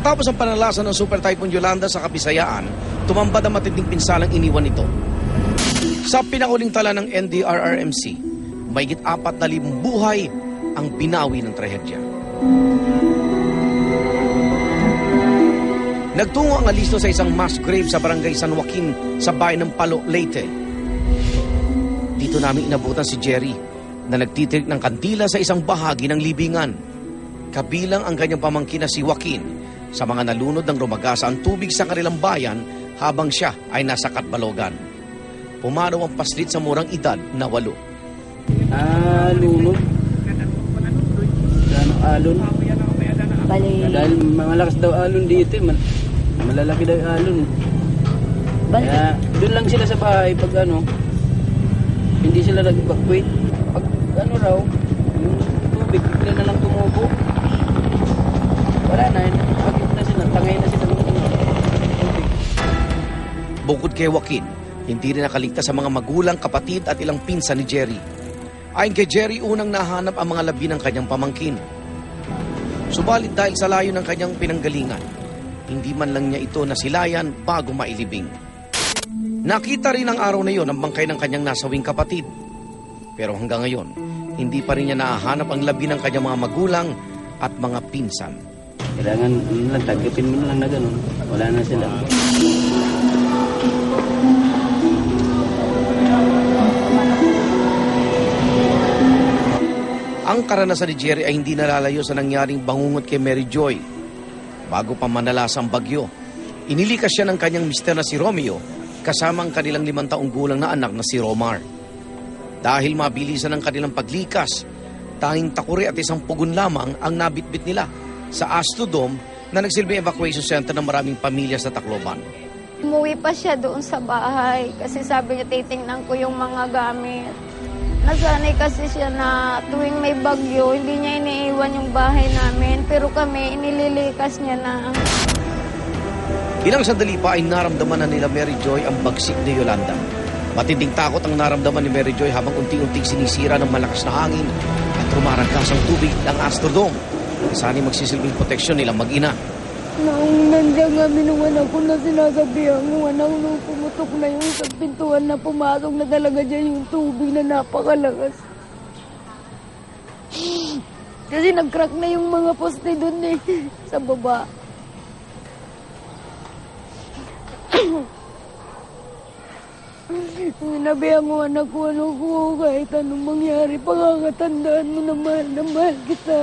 Matapos ang panalasan ng Super Typhoon Yolanda sa Kabisayaan, tumambad ang matinding pinsalang iniwan nito. Sa pinakahuling tala ng NDRRMC, mayigit apat na libong buhay ang binawi ng trahedya. Nagtungo ang alisto sa isang mass grave sa barangay San Joaquin sa bayan ng Palo, Leyte. Dito namin inabutan si Jerry na nagtitirik ng kandila sa isang bahagi ng libingan. Kabilang ang kanyang pamangkin na si Joaquin sa mga nalunod ng rumagasa ang tubig sa kanilang bayan habang siya ay nasa Katbalogan. Pumanaw ang paslit sa murang edad na walo. Ah, lunod. Ano, alon. Bali, Dahil malakas daw alon dito. eh. Mal- malalaki daw alon. bali, Kaya doon lang sila sa bahay pag ano, hindi sila nag-evacuate. Pag ano raw, yung tubig, bigla na lang tumubo. Bukod kay Joaquin, hindi rin nakaligtas sa mga magulang, kapatid at ilang pinsan ni Jerry. Ayon kay Jerry, unang nahanap ang mga labi ng kanyang pamangkin. Subalit dahil sa layo ng kanyang pinanggalingan, hindi man lang niya ito nasilayan bago mailibing. Nakita rin ang araw na iyon ang bangkay ng kanyang nasawing kapatid. Pero hanggang ngayon, hindi pa rin niya nahahanap ang labi ng kanyang mga magulang at mga pinsan. Kailangan lang, tagapin mo lang na ganun. Wala na sila. Ang karanasan ni Jerry ay hindi nalalayo sa nangyaring bangungot kay Mary Joy. Bago pa manalas ang bagyo, inilikas siya ng kanyang mister na si Romeo kasama ang kanilang limang taong gulang na anak na si Romar. Dahil mabilisan ang kanilang paglikas, tanging takuri at isang pugon lamang ang nabitbit nila sa Astrodome na nagsilbing evacuation center ng maraming pamilya sa Tacloban. umuwi pa siya doon sa bahay kasi sabi niya titingnan ko yung mga gamit. Nasanay kasi siya na tuwing may bagyo, hindi niya iniiwan yung bahay namin. Pero kami, inililikas niya na. Ilang sandali pa ay naramdaman na nila Mary Joy ang bagsik ni Yolanda. Matinding takot ang naramdaman ni Mary Joy habang unti-unting sinisira ng malakas na hangin at rumaragkas ang tubig ng Astrodome. Sani magsisilbing proteksyon nilang mag-ina. Noong nandiyan kami nung anak ko na sinasabihan yung anak nung pumutok na yung sa pintuan na pumasok na talaga dyan yung tubig na napakalakas. Kasi nag-crack na yung mga poste doon eh, sa baba. Sinabihan ko anak ko, ano ko, kahit anong mangyari, pagkakatandaan mo na mahal na kita.